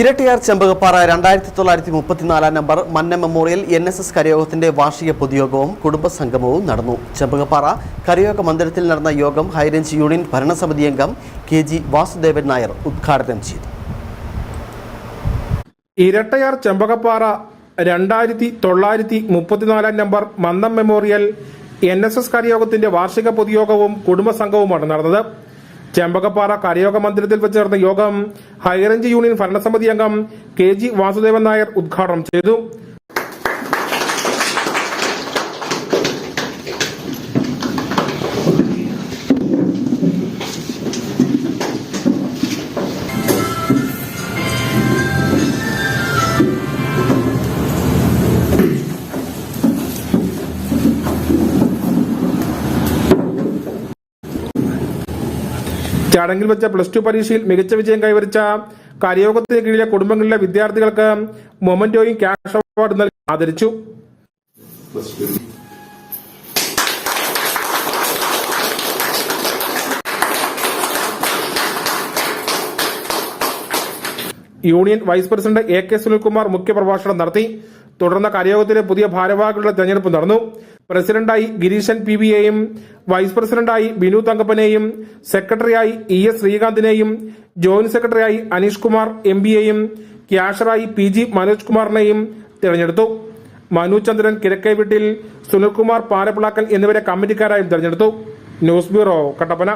ഇരട്ടിയാർ ചെമ്പകപ്പാറ രണ്ടായിരത്തി തൊള്ളായിരത്തി മുപ്പത്തിനാലാം number Manna memorial N S S കരയോഗത്തിന്റെ വാർഷിക പൊതുയോഗവും കുടുംബസംഗമവും നടന്നു. ചെമ്പകപ്പാറ കരയോഗ മന്ദിരത്തിൽ നടന്ന യോഗം ഹൈറേഞ്ച് യൂണിയൻ ഭരണസമിതി അംഗം കെ ജി വാസുദേവൻ നായർ ഉദ്ഘാടനം ചെയ്തു. ഇരട്ടയാർ ചെമ്പകപ്പാറ രണ്ടായിരത്തി തൊള്ളായിരത്തി മുപ്പത്തിനാലാം number Mandam memorial N S S കരയോഗത്തിന്റെ വാർഷിക പൊതുയോഗവും കുടുംബസംഘവുമാണ് നടന്നത്. ചെമ്പകപ്പാറ കരയോഗ മന്ദിരത്തിൽ വെച്ച് നടന്ന യോഗം ഹൈറേഞ്ച് യൂണിയൻ ഭരണസമിതി അംഗം കെ ജി വാസുദേവൻ നായർ ഉദ്ഘാടനം ചെയ്തു. ചടങ്ങിൽ വെച്ച പ്ലസ് ടു പരീക്ഷയിൽ മികച്ച വിജയം കൈവരിച്ച കരയോഗത്തിന് കീഴിലെ കുടുംബങ്ങളിലെ വിദ്യാർത്ഥികൾക്ക് മൊമന്റോയും ക്യാഷ് അവാർഡ് നൽകി ആദരിച്ചു. Union vice president A K Sunilkumar മുഖ്യപ്രഭാഷണം നടത്തി. തുടർന്ന് കരയോഗത്തിലെ പുതിയ ഭാരവാഹികളുടെ തെരഞ്ഞെടുപ്പ് നടന്നു. പ്രസിഡന്റായി ഗിരീശൻ പി വിയെയും വൈസ് പ്രസിഡന്റായി ബിനു തങ്കപ്പനെയും സെക്രട്ടറിയായി ഇ എസ് ശ്രീകാന്തിനെയും ജോയിന്റ് സെക്രട്ടറിയായി അനീഷ് കുമാർ എം ബിയെയും ക്യാഷറായി പി ജി മനോജ് കുമാറിനെയും തിരഞ്ഞെടുത്തു. മനു ചന്ദ്രൻ കിഴക്കേ വീട്ടിൽ സുനിൽകുമാർ പാലപ്പിളാക്കൽ എന്നിവരെ കമ്മിറ്റിക്കാരായും തിരഞ്ഞെടുത്തു. News bureau Kattappana.